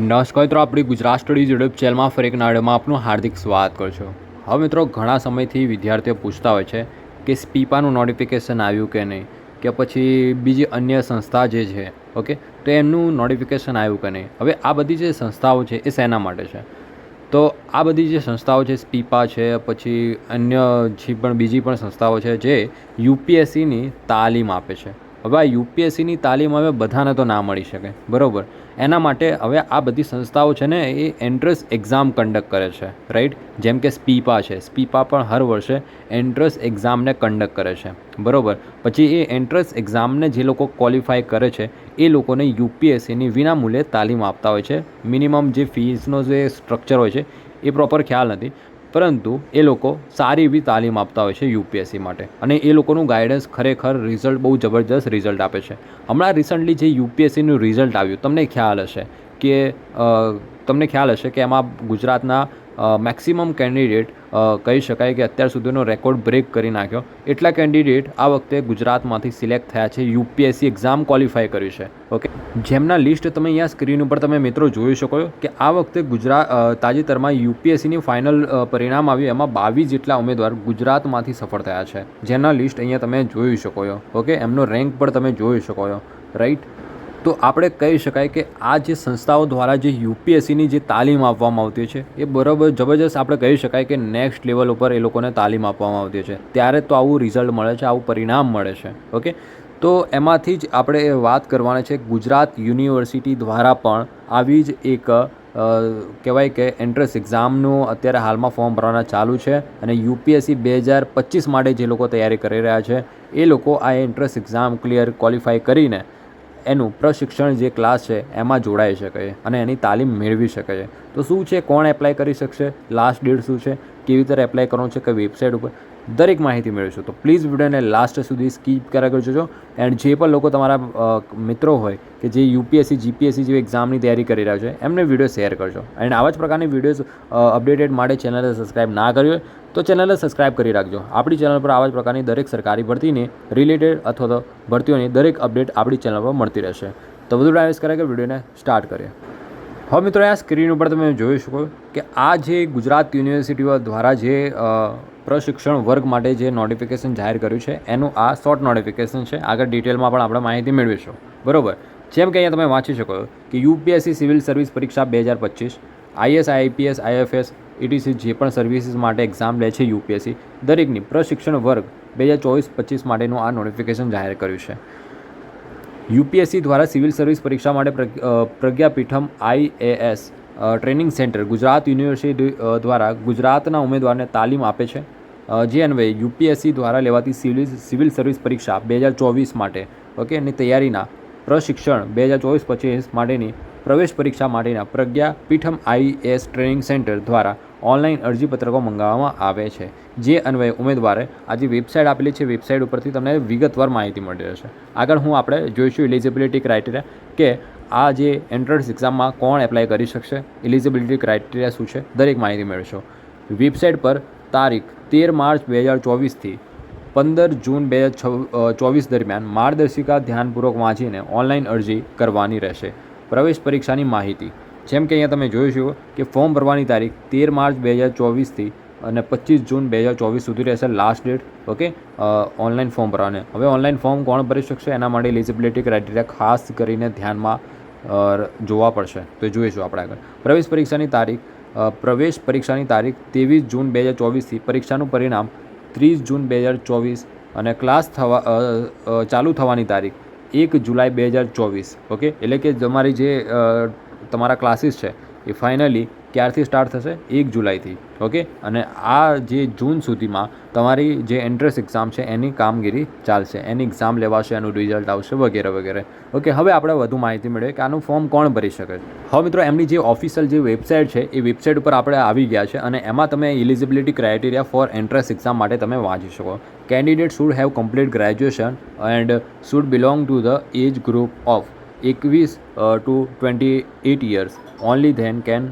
નમસ્કાર મિત્રો, આપણી ગુજરાત સ્ટડીઝ યુટ્યુબ ચેનલમાં ફરી એક નાડમાં આપનું હાર્દિક સ્વાગત કરું છું. હવે મિત્રો, ઘણા સમયથી વિદ્યાર્થીઓ પૂછતા હોય છે કે સ્પીપાનું નોટિફિકેશન આવ્યું કે નહીં, કે પછી બીજી અન્ય સંસ્થા જે છે, ઓકે, તો એમનું નોટિફિકેશન આવ્યું કે નહીં. હવે આ બધી જે સંસ્થાઓ છે, એ શેના માટે છે? તો આ બધી જે સંસ્થાઓ છે, સ્પીપા છે, પછી અન્ય જે પણ બીજી પણ સંસ્થાઓ છે, જે યુપીએસસીની તાલીમ આપે છે. હવે આ યુપીએસસીની તાલીમ હવે બધાને તો ના મળી શકે, બરાબર? એના માટે હવે આ બધી સંસ્થાઓ છે ને એ એન્ટ્રન્સ એક્ઝામ કન્ડક્ટ કરે છે રાઈટ જેમ કે સ્પીપા છે. સ્પીપા પણ હર વર્ષે એન્ટ્રન્સ એક્ઝામને કન્ડક્ટ કરે છે. બરાબર? પછી એ એન્ટ્રન્સ એક્ઝામને જે લોકો ક્વોલિફાય કરે છે, એ લોકોને યુપીએસસીની વિનામૂલ્યે તાલીમ આપતા હોય છે. મિનિમમ જે ફીસનો જે સ્ટ્રક્ચર હોય છે, એ પ્રોપર ખ્યાલ નથી. પરંતુ એ લોકો સારી એવી તાલીમ આપતા હોય છે યુપીએસસી માટે. અને એ લોકોનું ગાઈડન્સ ખરેખર રિઝલ્ટ બહુ જબરજસ્ત રિઝલ્ટ આપે છે. હમણાં રિસન્ટલી જે યુપીએસસીનું રિઝલ્ટ આવ્યું, તમને ખ્યાલ હશે કે તમને ખ્યાલ હશે કે એમાં ગુજરાતના મેક્સિમમ કેન્ડિડેટ કહી શકાય કે અત્યાર સુધીનો રેકોર્ડ બ્રેક કરી નાખ્યો. એટલા કેન્ડિડેટ આ વખતે ગુજરાતમાંથી સિલેક્ટ થયા છે. યુપીએસસી એક્ઝામ ક્વોલિફાય કર્યું છે. ઓકે જેમના લિસ્ટ તમે અહીંયા સ્ક્રીન ઉપર તમે મિત્રો જોઈ શકો કે આ વખતે ગુજરાત તાજેતરમાં યુપીએસસીની ફાઇનલ પરિણામ આવ્યું. એમાં બાવીસ જેટલા ઉમેદવાર ગુજરાતમાંથી સફળ થયા છે. જેના લિસ્ટ અહીંયા તમે જોઈ શકો છો. ઓકે એમનો રેન્ક પણ તમે જોઈ શકો રાઈટ તો આપણે કહી શકાય કે આ જે સંસ્થાઓ દ્વારા જે યુપીએસસીની જે તાલીમ આપવામાં આવતી છે, એ બરાબર જબરજસ્ત આપણે કહી શકાય કે નેક્સ્ટ લેવલ ઉપર એ લોકોને તાલીમ આપવામાં આવતી છે. ત્યારે તો આવું રિઝલ્ટ મળે છે, આવું પરિણામ મળે છે. ઓકે તો એમાંથી જ આપણે વાત કરવાની છે, ગુજરાત યુનિવર્સિટી દ્વારા પણ આવી જ એક કહેવાય કે એન્ટ્રન્સ એક્ઝામનું અત્યારે હાલમાં ફોર્મ ભરવાના ચાલુ છે અને યુપીએસસી બે હજાર પચીસ માટે જે લોકો તૈયારી કરી રહ્યા છે, એ લોકો આ એન્ટ્રન્સ એક્ઝામ ક્લિયર ક્વોલિફાય કરીને એનું પ્રશિક્ષણ જે ક્લાસ છે, એમાં જોડાઈ શકે અને એની તાલીમ મેળવી શકે. છે તો શું છે, કોણ એપ્લાય કરી શકશે? લાસ્ટ ડેટ શું છે? કેવી રીતે એપ્લાય કરવાનું છે કે વેબસાઇટ ઉપર, દરેક માહિતી મેળવશો. તો પ્લીઝ વિડીયોને લાસ્ટ સુધી સ્કીપ કર્યા કરજો એન્ડ જે પણ લોકો તમારા મિત્રો હોય, કે જે યુપીએસસી જીપીએસસી જેવી એક્ઝામની તૈયારી કરી રહ્યા છે, એમને વીડિયો શેર કરજો. એન્ડ આવા જ પ્રકારની વિડીયોઝ અપડેટેડ માટે ચેનલને સબસ્ક્રાઇબ ના કરી હોય, તો ચેનલને સબસ્ક્રાઇબ કરી રાખજો. આપણી ચેનલ પર આવા જ પ્રકારની દરેક સરકારી ભરતીને રિલેટેડ અથવા તો ભરતીઓની દરેક અપડેટ આપણી ચેનલ પર મળતી રહેશે. તો વધુ ટાઈમ કરે કે વિડીયોને સ્ટાર્ટ કરીએ. હવે મિત્રો, આ સ્ક્રીન ઉપર તમે જોઈ શકો કે આ જે ગુજરાત યુનિવર્સિટીઓ દ્વારા જે પ્રશિક્ષણ વર્ગ માટે જે નોટિફિકેશન જાહેર કર્યું છે, એનું આ શોર્ટ નોટિફિકેશન છે. આગળ ડિટેલમાં પણ આપણે માહિતી મેળવીશું. બરોબર? જેમ કે અહીંયા તમે વાંચી શકો કે યુપીએસસી સિવિલ સર્વિસ પરીક્ષા બે હજાર પચીસ આઈએસ આઈપીએસ આઈએફએસ ઇટીસી જે પણ સર્વિસીસ માટે એક્ઝામ લે છે યુપીએસસી દરેકની પ્રશિક્ષણ વર્ગ બે હજાર ચોવીસ પચીસ માટેનું આ નોટિફિકેશન જાહેર કર્યું છે. યુપીએસસી દ્વારા સિવિલ સર્વિસ પરીક્ષા માટે Pragnapitham IAS training centre Gujarat university દ્વારા ગુજરાતના ઉમેદવારને તાલીમ આપે છે. જે અન્વયે યુપીએસસી દ્વારા લેવાતી સિવિલ સિવિલ સર્વિસ પરીક્ષા બે હજાર ચોવીસ માટે, ઓકે, એની તૈયારીના પ્રશિક્ષણ બે હજાર ચોવીસ પચીસ માટેની પ્રવેશ પરીક્ષા માટેના પ્રજ્ઞાપીઠમ આઈએએસ ટ્રેનિંગ સેન્ટર દ્વારા ઓનલાઈન અરજીપત્રકો મંગાવવામાં આવે છે. જે અન્વયે ઉમેદવારે આ જે વેબસાઇટ આપેલી છે. વેબસાઇટ ઉપરથી તમને વિગતવાર માહિતી મળી રહેશે. આગળ હું આપણે જોઈશું ઇલિજિબિલિટી ક્રાઇટેરિયા કે આ જે એન્ટ્રન્સ એક્ઝામમાં કોણ એપ્લાય કરી શકશે? ઇલિજિબિલિટી ક્રાઇટેરિયા શું છે? દરેક માહિતી મેળવશો. વેબસાઇટ પર તારીખ તેર માર્ચ બે હજાર ચોવીસથી પંદર જૂન બે હજાર ચોવીસ દરમિયાન માર્ગદર્શિકા ધ્યાનપૂર્વક વાંચીને ઓનલાઈન અરજી કરવાની રહેશે. પ્રવેશ પરીક્ષાની માહિતી. જેમ કે અહીંયા તમે જોઈ શકો કે ફોર્મ ભરવાની તારીખ તેર માર્ચ બે હજાર ચોવીસથી અને પચીસ જૂન બે હજાર ચોવીસ સુધી રહેશે last date okay online form ભરવાને. હવે ઓનલાઈન ફોર્મ કોણ ભરી શકશે? એના માટે એલિજિબિલિટી ક્રાઇટેરિયા ખાસ કરીને ધ્યાનમાં જોવા પડશે. તો જોઈશું આપણે આગળ. પ્રવેશ પરીક્ષાની તારીખ પ્રવેશ પરીક્ષાની તારીખ ત્રેવીસ જૂન બે હજાર ચોવીસથી પરીક્ષાનું પરિણામ ત્રીસ જૂન બે હજાર ચોવીસ અને ક્લાસ થવા ચાલુ થવાની તારીખ એક જુલાઈ બે હજાર ચોવીસ ઓકે એટલે કે તમારી જે તમારા ક્લાસીસ છે, એ ફાઇનલી ક્યારથી સ્ટાર્ટ થશે? એક જુલાઈથી ઓકે અને આ જે જૂન સુધીમાં તમારી જે એન્ટ્રન્સ એક્ઝામ છે, એની કામગીરી ચાલશે, એની એક્ઝામ લેવાશે, એનું રિઝલ્ટ આવશે, વગેરે વગેરે. ઓકે હવે આપણે વધુ માહિતી મેળવીએ કે આનું ફોર્મ કોણ ભરી શકે હવે મિત્રો, એમની જે ઓફિશિયલ જે વેબસાઇટ છે, એ વેબસાઇટ ઉપર આપણે આવી ગયા છે અને એમાં તમે eligibility criteria for entrance exam માટે તમે વાંચી શકો. Candidate should have complete graduation and should belong to the age group of એકવીસ to twenty eight years only then can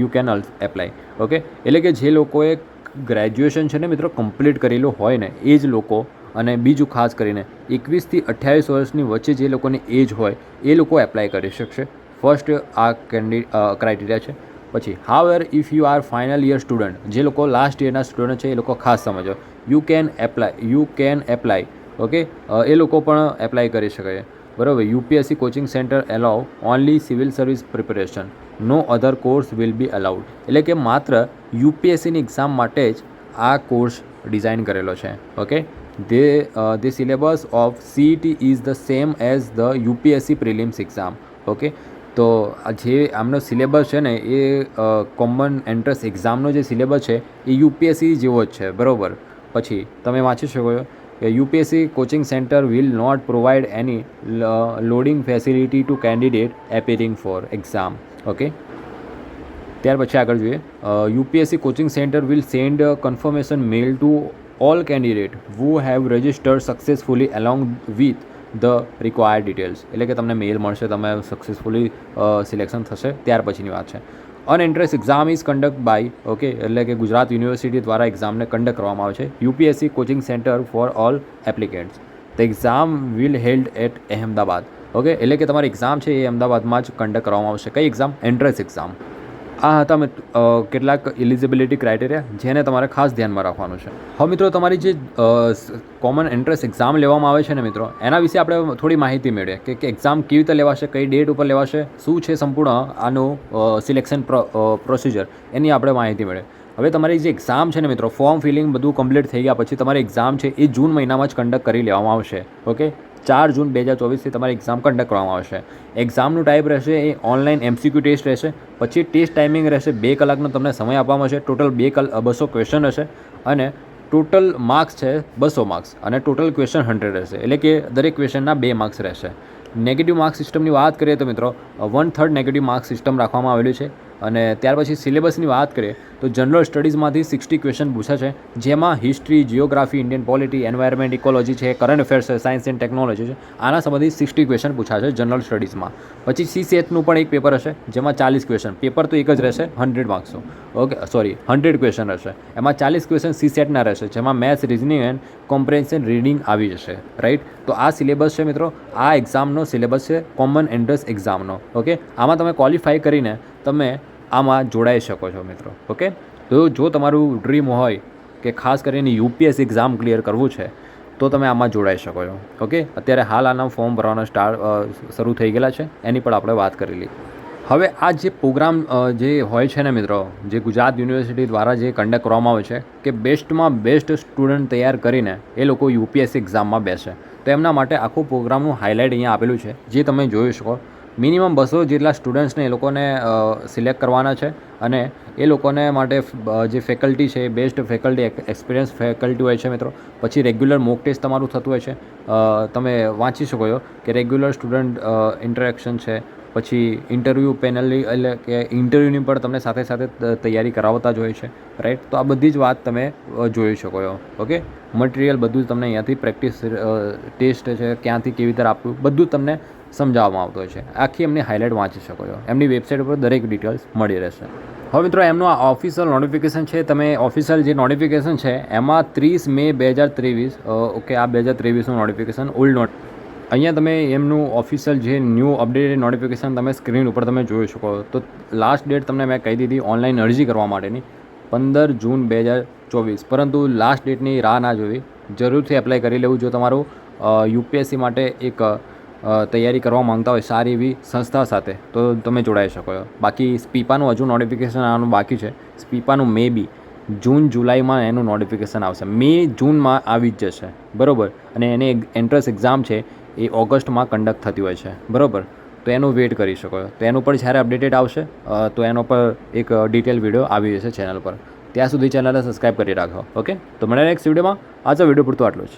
you can apply okay એટલે કે જે લોકોએ ગ્રેજ્યુએશન છે ને મિત્રો કમ્પ્લીટ કરેલું હોય ને, એ જ લોકો અને બીજું ખાસ કરીને એકવીસથી અઠ્યાવીસ વર્ષની વચ્ચે જે લોકોની એજ હોય, એ લોકો એપ્લાય કરી શકશે. ફર્સ્ટ આ કેન્ડિ ક્રાઇટેરિયા છે. પછી how are if you are final year student જે લોકો લાસ્ટ યરના સ્ટુડન્ટ છે, એ લોકો ખાસ સમજો. You can apply you can apply okay એ લોકો પણ એપ્લાય કરી શકે છે બરાબર UPSC coaching centre allow, only civil service preparation, no other course will be allowed. એટલે કે માત્ર યુપીએસસીની એક્ઝામ માટે જ આ કોર્સ ડિઝાઇન કરેલો છે. Okay? They the syllabus of CET is the same as the UPSC prelims exam okay? તો જે આમનો સિલેબસ છે ને, એ કોમન એન્ટ્રન્સ એક્ઝામનો જે સિલેબસ છે, એ યુપીએસસી જેવો જ છે. બરાબર? પછી તમે વાંચી શકો છો. કે UPSC coaching centre will not provide any lodging facility to candidate appearing for exam okay ત્યાર પછી આગળ જોઈએ. UPSC coaching centre will send confirmation mail to all candidate who have registered successfully along with the required details એટલે કે તમને મેલ મળશે, તમે successfully selection થશે. ત્યાર પછીની વાત છે. An entrance exam is conduct by okay એટલે કે ગુજરાત યુનિવર્સિટી દ્વારા એક્ઝામને કન્ડક્ટ કરવામાં આવે છે. UPSC coaching centre for all applicants the exam will held at Ahmedabad okay એટલે કે તમારી એક્ઝામ છે એ અમદાવાદમાં જ કન્ડક્ટ કરવામાં આવશે. કઈ એક્ઝામ એન્ટ્રન્સ એક્ઝામ આ હતા કેટલાક ઇલિજિબિલિટી ક્રાઇટેરિયા જેને તમારે ખાસ ધ્યાનમાં રાખવાનું છે. હવે મિત્રો, તમારી જે કોમન એન્ટ્રન્સ એક્ઝામ લેવામાં આવે છે ને મિત્રો, એના વિશે આપણે થોડી માહિતી મેળવીએ. કે એક્ઝામ કેવી રીતે લેવાશે, કઈ ડેટ ઉપર લેવાશે, શું છે સંપૂર્ણ આનું સિલેક્શન પ્રોસિજર એની આપણે માહિતી મેળવીએ. હવે તમારી જે એક્ઝામ છે ને મિત્રો ફોર્મ ફિલિંગ બધું કમ્પ્લીટ થઈ ગયા પછી તમારી એક્ઝામ છે એ જૂન મહિનામાં જ કન્ડક્ટ કરી લેવામાં આવશે. ઓકે ચાર જૂન બે હજાર ચોવીસથી તમારી એક્ઝામ કન્ડક્ટ કરવામાં આવશે. એક્ઝામનું ટાઈપ રહેશે એ ઓનલાઈન એમસીક્યુ ટેસ્ટ રહેશે, પછી ટેસ્ટ ટાઈમિંગ રહેશે બે કલાકનો તમને સમય આપવામાં આવશે. ટોટલ બે કલ બસો ક્વેશ્ચન હશે અને ટોટલ માર્ક્સ છે બસો માર્ક્સ અને ટોટલ ક્વેશ્ચન હંડ્રેડ રહેશે. એટલે કે દરેક ક્વેશ્ચનના બે માર્ક્સ રહેશે. નેગેટિવ માર્ક્સ સિસ્ટમની વાત કરીએ તો મિત્રો one third negative mark system રાખવામાં આવેલી છે અને ત્યાર પછી સિલેબસની વાત કરીએ તો જનરલ સ્ટડીઝમાંથી સિક્સટી ક્વેશ્ચન પૂછે છે, જેમાં history geography Indian polity environment ecology છે કરંટ અફેર્સ છે સાયન્સ એન્ડ ટેકનોલોજી છે, આના સંબંધિત સિક્સટી ક્વેશ્ચન પૂછાશે જનરલ સ્ટડીઝમાં પછી સી સેટનું પણ એક પેપર હશે, જેમાં ચાલીસ ક્વેશ્ચન પેપર તો એક જ રહેશે હંડ્રેડ માર્ક્સનું ઓકે સોરી હંડ્રેડ ક્વેશ્ચન રહેશે. એમાં ચાલીસ ક્વેશ્ચન સી સેટના રહેશે, જેમાં maths reasoning and comprehension reading આવી જશે રાઈટ તો આ સિલેબસ છે મિત્રો, આ એક્ઝામનો સિલેબસ છે કોમન એન્ટ્રન્સ એક્ઝામનો ઓકે આમાં તમે ક્વોલિફાય કરીને તમે આમાં જોડાઈ શકો છો મિત્રો, ઓકે? તો જો તમારું ડ્રીમ હોય કે ખાસ કરીને યુપીએસ એક્ઝામ ક્લિયર કરવું છે, તો તમે આમાં જોડાઈ શકો છો, ઓકે? અત્યારે હાલ આના ફોર્મ ભરવાના સ્ટાર્ટ શરૂ થઈ ગયેલા છે, એની પણ આપણે વાત કરી લીધી હવે આ જે પ્રોગ્રામ જે હોય છે ને મિત્રો, જે ગુજરાત યુનિવર્સિટી દ્વારા જે કન્ડક્ટ કરવામાં આવે છે, કે બેસ્ટમાં બેસ્ટ સ્ટુડન્ટ તૈયાર કરીને એ લોકો યુપીએસસી એક્ઝામમાં બેસે. તો એમના માટે આખું પ્રોગ્રામનું હાઇલાઇટ અહીંયા આપેલું છે, જે તમે જોઈ શકો. મિનિમમ બસો જેટલા સ્ટુડન્ટ્સને એ લોકોને સિલેક્ટ કરવાના છે અને એ લોકોને માટે જે ફેકલ્ટી છે બેસ્ટ ફેકલ્ટી એક્સપિરિયન્સ ફેકલ્ટી હોય છે મિત્રો. પછી રેગ્યુલર મોક ટેસ્ટ તમારું થતું હોય છે. તમે વાંચી શકો છો કે રેગ્યુલર સ્ટુડન્ટ ઇન્ટરેક્શન છે. પછી ઇન્ટરવ્યૂ પેનલની એટલે કે ઇન્ટરવ્યૂની પણ તમને સાથે સાથે તૈયારી કરાવતા જ હોય છે. રાઈટ તો આ બધી જ વાત તમે જોઈ શકો છો. ઓકે મટીરિયલ બધું જ તમને અહીંયાથી પ્રેક્ટિસ ટેસ્ટ છે, ક્યાંથી કેવી રીતે આપવું, બધું તમને સમજાવવામાં આવતો હોય છે. આખી એમની હાઇલાઇટ વાંચી શકો છો. એમની વેબસાઇટ ઉપર દરેક ડિટેલ્સ મળી રહેશે. હવે મિત્રો, એમનું આ ઓફિશિયલ નોટિફિકેશન છે, તમે ઓફિશિયલ જે નોટિફિકેશન છે, એમાં ત્રીસ મે બે હજાર ત્રેવીસ ઓકે, આ બે હજાર ત્રેવીસનું નોટિફિકેશન ઓલ્ડ નોટ અહીંયા તમે એમનું ઓફિશિયલ જે ન્યૂ અપડેટેડ નોટિફિકેશન તમે સ્ક્રીન ઉપર તમે જોઈ શકો તો લાસ્ટ ડેટ તમને મેં કહી દીધી ઓનલાઈન અરજી કરવા માટેની, પંદર જૂન બે હજાર ચોવીસ. પરંતુ લાસ્ટ ડેટની રાહ ના જોવી. જરૂરથી એપ્લાય કરી લેવું. જો તમારું યુપીએસસી માટે એક તૈયારી કરવા માંગતા હોય સારી એવી સંસ્થા સાથે, તો તમે જોડાઈ શકો છો. બાકી સ્પીપાનું હજુ નોટિફિકેશન આવવાનું બાકી છે. સ્પીપાનું મે બી જૂન, જુલાઈમાં એનું નોટિફિકેશન આવશે. મે જૂનમાં આવી જ જશે. બરાબર? અને એની એન્ટ્રન્સ એક્ઝામ છે એ ઓગસ્ટમાં કન્ડક્ટ થતી હોય છે. બરાબર? તો એનું વેટ કરી શકો તો એનું પણ જ્યારે અપડેટેડ આવશે તો એનો પર એક ડિટેલ વીડિયો આવી જશે ચેનલ પર. ત્યાં સુધી ચેનલને સબસ્ક્રાઈબ કરી રાખો. ઓકે તો મળે નેક્સ્ટ વિડીયોમાં આજે વીડિયો પૂરતો આટલું જ.